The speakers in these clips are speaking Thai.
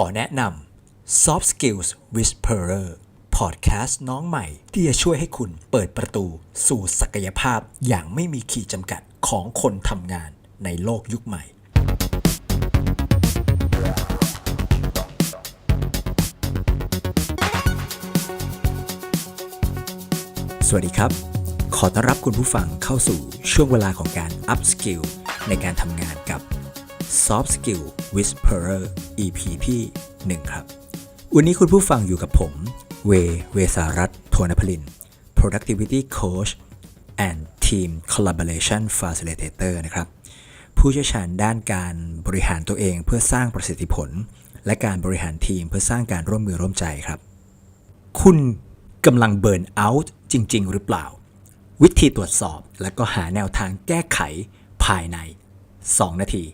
ขอแนะนำ Soft Skills Whisperer Podcast น้องใหม่ที่จะช่วยให้คุณเปิดประตูสู่ศักยภาพอย่างไม่มีขีดจำกัดของคนทำงานในโลกยุคใหม่ สวัสดีครับ ขอต้อนรับคุณผู้ฟังเข้าสู่ช่วงเวลาของการ up skill ในการทำงานกับ Soft Skill Whisperer EP ที่1ครับ วันนี้คุณผู้ฟังอยู่กับผม เว เวสารัตโทนพลิน Productivity Coach and Team Collaboration Facilitator นะครับ ผู้เชี่ยวชาญด้านการบริหารตัวเองเพื่อสร้างประสิทธิผล และการบริหารทีมเพื่อสร้างการร่วมมือร่วมใจครับ คุณกำลังเบิร์นเอาท์จริง ๆ หรือเปล่า วิธีตรวจสอบและก็หาแนวทางแก้ไขภายใน 2 นาที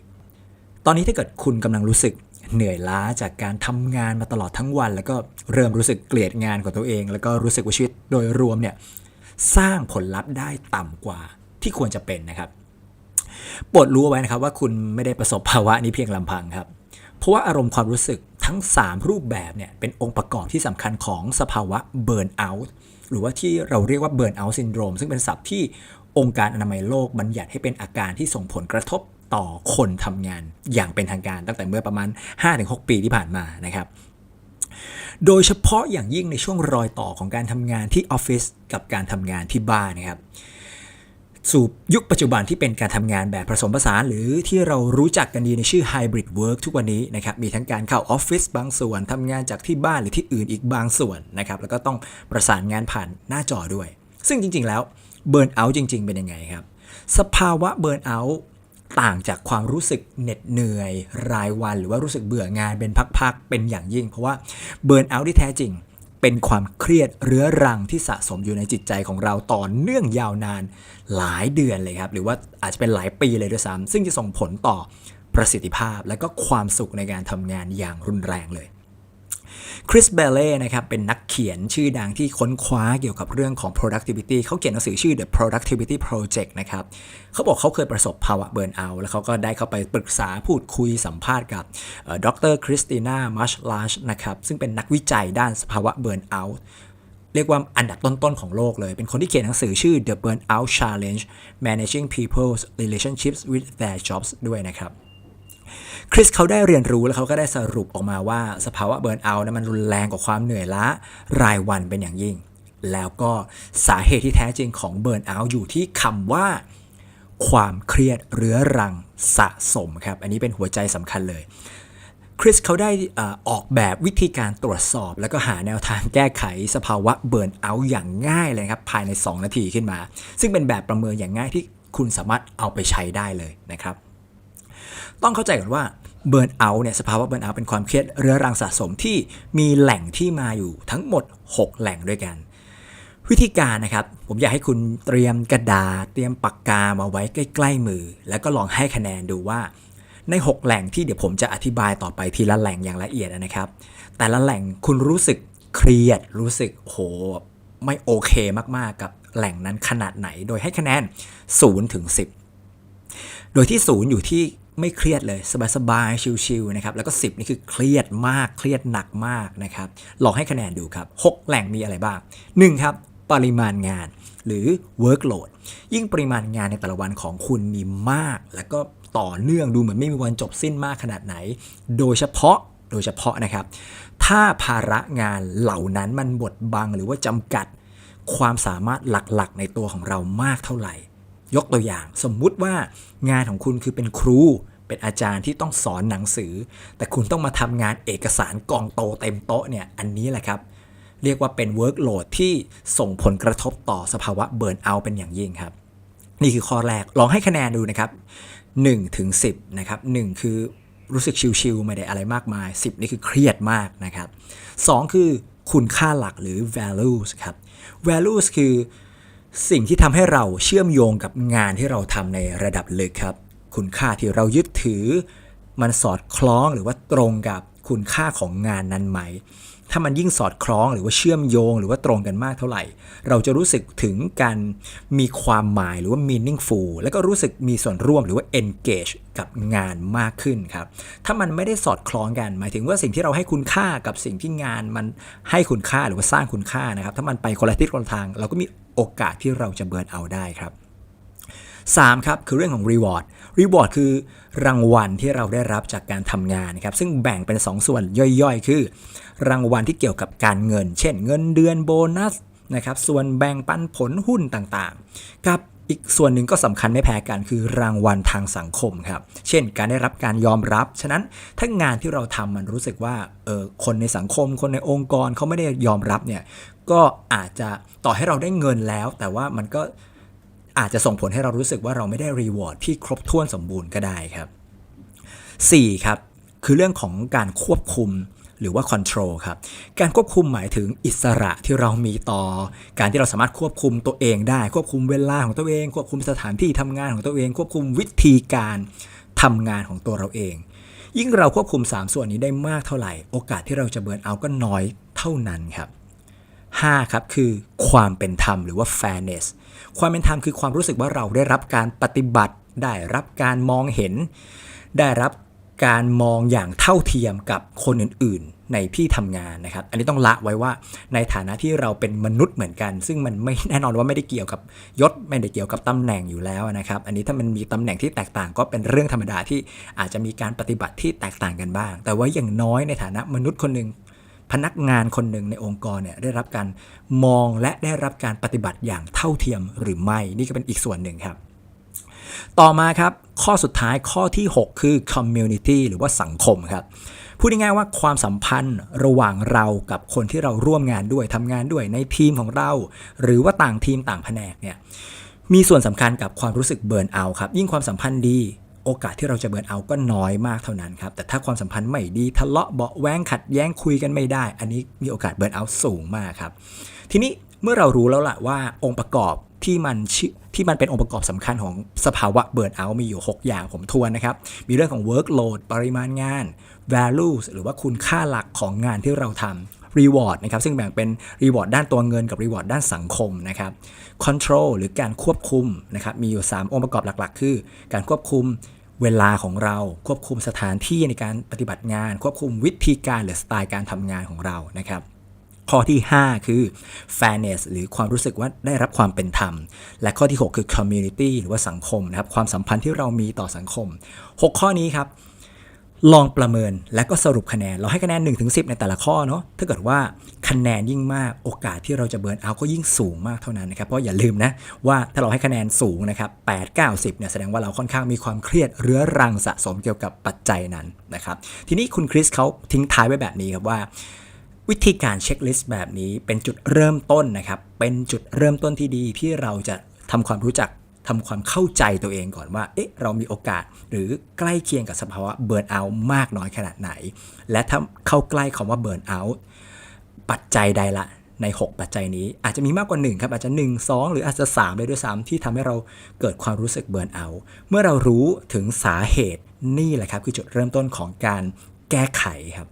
ตอนนี้ถ้าเกิดคุณกำลังรู้สึกเหนื่อยล้าจากการทำงานมาตลอดทั้งวัน แล้วก็เริ่มรู้สึกเกลียดงานของตัวเอง แล้วก็รู้สึกว่าชีวิตโดยรวมเนี่ยสร้างผลลัพธ์ได้ต่ำกว่าที่ควรจะเป็นนะครับโปรดรู้ไว้นะครับว่าคุณไม่ได้ประสบภาวะนี้เพียงลำพังครับ เพราะว่าอารมณ์ความรู้สึกทั้ง 3 รูปแบบเนี่ยเป็นองค์ประกอบที่สำคัญของสภาวะเบิร์นเอาท์หรือว่าที่เราเรียกว่าเบิร์นเอาท์ซินโดรมซึ่งเป็นศัพท์ที่องค์การอนามัยโลกบัญญัติให้เป็นอาการที่ส่งผลกระทบ ต่อคนทำงานอย่างเป็นทางการตั้งแต่เมื่อประมาณ 5-6 ปีที่ผ่านมานะครับ โดยเฉพาะอย่างยิ่งในช่วงรอยต่อของการทำงานที่ออฟฟิศกับการทำงานที่บ้านนะครับสู่ยุคปัจจุบันที่เป็นการทำงานแบบผสมผสานหรือที่เรารู้จักกันดีในชื่อ Hybrid Work ทุกวันนี้นะครับมีทั้งการเข้าออฟฟิศบางส่วนทำงานจากที่บ้านหรือที่อื่นอีกบางส่วนนะครับแล้วก็ต้องประสานงานผ่านหน้าจอด้วย ซึ่งจริงๆแล้วเบิร์นเอาท์จริง ๆ เป็นยังไงครับ สภาวะเบิร์นเอาท์ ต่างจากความรู้สึกเหน็ดเหนื่อย รายวัน หรือว่ารู้สึกเบื่องานเป็นพักๆเป็นอย่างยิ่ง เพราะว่าเบิร์นเอาท์ที่แท้จริง เป็นความเครียดเรื้อรังที่สะสมอยู่ในจิตใจของเราต่อเนื่องยาวนานหลายเดือนเลยครับ หรือว่าอาจจะเป็นหลายปีเลยด้วยซ้ำซึ่งจะส่งผลต่อประสิทธิภาพและก็ความสุขในการทำงานอย่างรุนแรงเลย คริสเบลเล่นะครับเป็นนักเขียนชื่อดังที่ค้นคว้าเกี่ยวกับเรื่องของ productivity เขาเขียนหนังสือชื่อ The Productivity Project นะครับเขาบอกเขาเคยประสบภาวะเบิร์นเอาท์แล้วเขาก็ได้เข้าไปปรึกษาพูดคุยสัมภาษณ์กับดรคริสติน่ามัชลาชนะครับซึ่งเป็นนักวิจัยด้านสภาวะเบิร์นเอาท์เรียกว่าอันดับต้นๆของโลกเลย เป็นคนที่เขียนหนังสือชื่อ The Burnout Challenge Managing People's Relationships with Their Jobs ด้วยนะครับ คริสเขาได้เรียนรู้แล้วเขาก็ได้สรุปออกมาว่า สภาวะเบิร์นเอาท์นั้นมันรุนแรงกว่าความเหนื่อยล้ารายวันเป็นอย่างยิ่ง แล้วก็สาเหตุที่แท้จริงของเบิร์นเอาท์อยู่ที่คำว่า ความเครียดเรื้อรังสะสมครับ อันนี้เป็นหัวใจสำคัญเลยคริสเขาได้ออกแบบวิธีการตรวจสอบ แล้วก็หาแนวทางแก้ไขสภาวะเบิร์นเอาท์อย่างง่ายเลยครับภายใน 2 นาทีขึ้นมา ซึ่งเป็นแบบประเมินอย่างง่ายที่คุณสามารถเอาไปใช้ได้เลยนะครับ ต้องเข้าใจก่อนว่าเบิร์นเอาท์เนี่ยสภาวะเบิร์นเอาท์เป็นความเครียดเรื้อรังสะสมที่มีแหล่งที่มาอยู่ทั้งหมด 6 แหล่งด้วยกัน วิธีการนะครับ ผมอยากให้คุณเตรียมกระดาษเตรียมปากกามาไว้ใกล้ ๆ มือ แล้วก็ลองให้คะแนนดูว่า ใน 6 แหล่งที่เดี๋ยวผมจะอธิบายต่อไปทีละแหล่งอย่างละเอียดนะครับ แต่ละแหล่งคุณรู้สึกเครียดรู้สึกโหไม่โอเคมากๆกับแหล่งนั้นขนาดไหน โดยให้คะแนน0ถึง10 โดยที่ 0 อยู่ที่ ไม่เครียดเลย สบายๆ ชิลๆ นะครับ แล้วก็ 10 นี่คือเครียดมาก เครียดหนักมากนะครับ ลองให้คะแนนดูครับ 6 แหล่งมีอะไรบ้าง 1 ครับ ปริมาณงานหรือ workload ยิ่งปริมาณงานในแต่ละวันของคุณมีมาก แล้วก็ต่อเนื่องดูเหมือนไม่มีวันจบสิ้นมากขนาดไหน โดยเฉพาะ โดยเฉพาะนะครับ ถ้าภาระงานเหล่านั้นมันบดบังหรือว่าจำกัดความสามารถหลักๆ ในตัวของเรามากเท่าไหร่ ยกตัวอย่าง สมมุติว่างานของคุณคือเป็นครู เป็นอาจารย์ที่ต้องสอนหนังสือ แต่คุณต้องมาทำงานเอกสารกองโตเต็มโต๊ะเนี่ยอันนี้แหละครับ เรียกว่าเป็น workload ที่ส่งผลกระทบต่อสภาวะเบิร์นเอาเป็นอย่างยิ่งครับ นี่คือข้อแรกลองให้คะแนนดูนะครับ1ถึง10นะครับ1คือรู้สึกชิลๆไม่ได้อะไรมากมาย 10 นี่คือเครียดมากนะครับ 2 คือคุณค่าหลักหรือ values ครับ values คือสิ่งที่ทำให้เราเชื่อมโยงกับงานที่เราทำในระดับลึกครับ คุณค่าที่เรายึดถือ มันสอดคล้องหรือว่าตรงกับคุณค่าของงานนั้นไหม ถ้ามันยิ่งสอดคล้องหรือว่าเชื่อมโยง หรือว่าตรงกันมากเท่าไหร่ เราจะรู้สึกถึงการมีความหมายหรือว่า meaningful แล้วก็รู้สึกมีส่วนร่วมหรือว่า engage กับงานมากขึ้นครับ ถ้ามันไม่ได้สอดคล้องกัน หมายถึงว่าสิ่งที่เราให้คุณค่ากับสิ่งที่งานมันให้คุณค่าหรือว่าสร้างคุณค่านะครับ ถ้ามันไปคนละทิศคนละทาง เราก็มีโอกาสที่เราจะเบิร์นเอาได้ครับ 3ครับคือเรื่องของ reward reward คือรางวัลที่เราได้รับจากการทำงานนะครับซึ่งแบ่งเป็น 2 ส่วนย่อยๆ คือ รางวัลที่เกี่ยวกับการเงิน เช่น เงินเดือนโบนัสนะครับส่วนแบ่งปันผลหุ้นต่างๆ กับอีกส่วนหนึ่งก็สำคัญไม่แพ้กันคือรางวัลทางสังคมครับ เช่น การได้รับการยอมรับ ฉะนั้นถ้างานที่เราทำมันรู้สึกว่าเออคนในสังคม คนในองค์กรเขาไม่ได้ยอมรับเนี่ยก็อาจจะต่อให้เราได้เงินแล้ว แต่ว่ามันก็ อาจจะส่งผลให้เรารู้สึกว่าเราไม่ได้รีวอร์ดที่ครบถ้วนสมบูรณ์ก็ได้ครับ 4. ครับคือเรื่องของการควบคุมหรือว่า control ครับ การควบคุมหมายถึงอิสระที่เรามีต่อ การที่เราสามารถควบคุมตัวเองได้ ควบคุมเวลาของตัวเอง ควบคุมสถานที่ทำงานของตัวเอง ควบคุมวิธีการทำงานของตัวเราเอง ยิ่งเราควบคุม 3 ส่วนนี้ได้มากเท่าไหร่ โอกาสที่เราจะเบิร์นเอาก็น้อยเท่านั้นครับ 5 ครับคือความเป็นธรรมหรือว่า fairness ความเป็นธรรมคือความรู้สึกว่าเราได้รับการปฏิบัติ ได้รับการมองเห็น ได้รับการมองอย่างเท่าเทียมกับคนอื่นๆ ในที่ทำงานนะครับ อันนี้ต้องละไว้ว่าในฐานะที่เราเป็นมนุษย์เหมือนกัน ซึ่งมันไม่แน่นอนว่าไม่ได้เกี่ยวกับยศไม่ได้เกี่ยวกับตำแหน่งอยู่แล้วนะครับ อันนี้ถ้ามันมีตำแหน่งที่แตกต่างก็เป็นเรื่องธรรมดาที่อาจจะมีการปฏิบัติที่แตกต่างกันบ้าง แต่ว่าอย่างน้อยในฐานะมนุษย์คนหนึ่ง พนักงานคนหนึ่งในองค์กรเนี่ยได้รับการมองและได้รับการปฏิบัติอย่างเท่าเทียมหรือไม่ นี่ก็เป็นอีกส่วนหนึ่งครับ ต่อมาครับข้อสุดท้ายข้อที่ 6 คือ community หรือว่าสังคมครับพูดง่ายๆว่าความสัมพันธ์ระหว่างเรากับคนที่เราร่วมงานด้วยทำงานด้วยในทีมของเรา หรือว่าต่างทีมต่างแผนกเนี่ยมีส่วนสำคัญกับความรู้สึกเบิร์นเอาครับ ยิ่งความสัมพันธ์ดี โอกาสที่เราจะเบิร์นเอาก็น้อยมากเท่านั้นครับ แต่ถ้าความสัมพันธ์ไม่ดีทะเลาะเบาแวงขัดแย้งคุยกันไม่ได้ อันนี้มีโอกาสเบิร์นเอาสูงมากครับ ทีนี้เมื่อเรารู้แล้วล่ะว่าองค์ประกอบที่มันชื่อที่มันเป็นองค์ประกอบสำคัญของสภาวะเบิร์นเอาท์มีอยู่ 6 อย่างผมทวนนะครับ มีเรื่องของ workload ปริมาณงาน values หรือว่าคุณค่าหลักของงานที่เราทำ reward นะครับซึ่งแบ่งเป็น reward ด้านตัวเงินกับ reward ด้านสังคมนะครับ control หรือการควบคุมนะครับมีอยู่ 3 องค์ประกอบหลัก ๆ คือ การควบคุมเวลาของเราควบคุมสถานที่ในการปฏิบัติงาน ควบคุมวิธีการหรือสไตล์การทำงานของเรานะครับข้อที่ 5 คือ fairness หรือความรู้สึกว่าได้รับความเป็นธรรม และข้อที่ 6 คือ community หรือว่าสังคมนะครับความสัมพันธ์ที่เรามีต่อสังคม 6 ข้อนี้ครับ ลองประเมินและก็สรุปคะแนน เราให้คะแนน 1-10 ในแต่ละข้อเนาะถ้าเกิดว่าคะแนนยิ่งมากโอกาสที่เราจะเบิร์นเอาก็ยิ่งสูงมากเท่านั้นนะครับเพราะอย่าลืมนะว่าถ้าเราให้คะแนนสูงนะครับ8 9 10เนี่ยแสดงว่าเราค่อนข้างมีความเครียดเรื้อรังสะสมเกี่ยวกับปัจจัยนั้นนะครับทีนี้คุณคริสเขาทิ้งท้ายไว้แบบนี้ครับว่าวิธีการเช็คลิสต์แบบนี้เป็นจุดเริ่มต้นนะครับ เป็นจุดเริ่มต้นที่ดีที่เราจะทำความรู้จัก ทำความเข้าใจตัวเองก่อนว่า เอ๊ะ เรามีโอกาสหรือใกล้เคียงกับสภาวะเบิร์นเอาท์มากน้อยขนาดไหน และถ้าเข้าใกล้คำว่าเบิร์นเอาท์ปัจจัยใดละใน 6 ปัจจัยนี้ อาจจะมีมากกว่า 1 ครับ อาจจะ 1 2 หรืออาจจะ 3 เลยด้วยซ้ำที่ทำให้เราเกิดความรู้สึกเบิร์นเอาท์เมื่อเรารู้ถึงสาเหตุนี่แหละครับ คือจุดเริ่มต้นของการแก้ไขครับ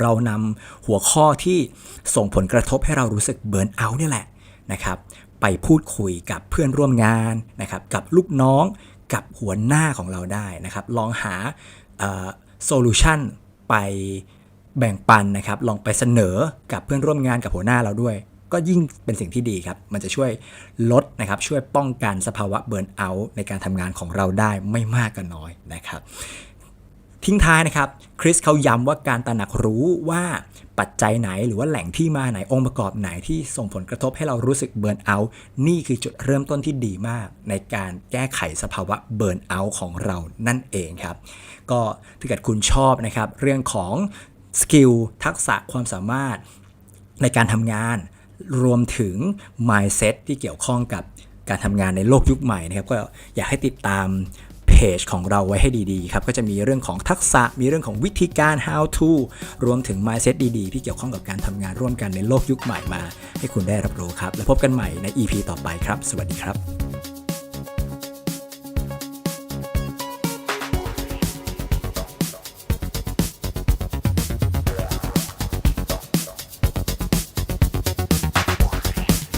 เรานำหัวข้อที่ส่งผลกระทบให้เรารู้สึกเบิร์นเอาท์เนี่ยแหละนะครับ ไปพูดคุยกับเพื่อนร่วมงานนะครับกับลูกน้องกับหัวหน้าของเราได้นะครับ ลองหาโซลูชันไปแบ่งปันนะครับ ลองไปเสนอกับเพื่อนร่วมงานกับหัวหน้าเราด้วย ก็ยิ่งเป็นสิ่งที่ดีครับ มันจะช่วยลดนะครับ ช่วยป้องกันสภาวะเบิร์นเอาท์ในการทำงานของเราได้ไม่มากก็น้อยนะครับ ทิ้งท้ายนะครับคริสเขาย้ำว่าการตระหนักรู้ว่าปัจจัยไหนหรือว่าแหล่งที่มาไหนองค์ประกอบไหนที่ส่งผลกระทบให้เรารู้สึกเบิร์นเอาท์นี่คือจุดเริ่มต้นที่ดีมาก ในการแก้ไขสภาวะเบิร์นเอาท์ของเรานั่นเองครับ ก็ถ้าเกิดคุณชอบนะครับ เรื่องของสกิลทักษะความสามารถในการทำงาน รวมถึง mindset ที่เกี่ยวข้องกับการทำงานในโลกยุคใหม่นะครับ ก็อยากให้ติดตาม เพจของเราไว้ให้ดีๆครับก็จะมีเรื่องของทักษะมีเรื่องของวิธีการ how to รวมถึง mindset ดีๆ ที่เกี่ยวข้องกับการทำงานร่วมกันในโลกยุคใหม่มา ให้คุณได้รับรู้ครับ แล้วพบกันใหม่ใน EP ต่อไปครับ สวัสดีครับ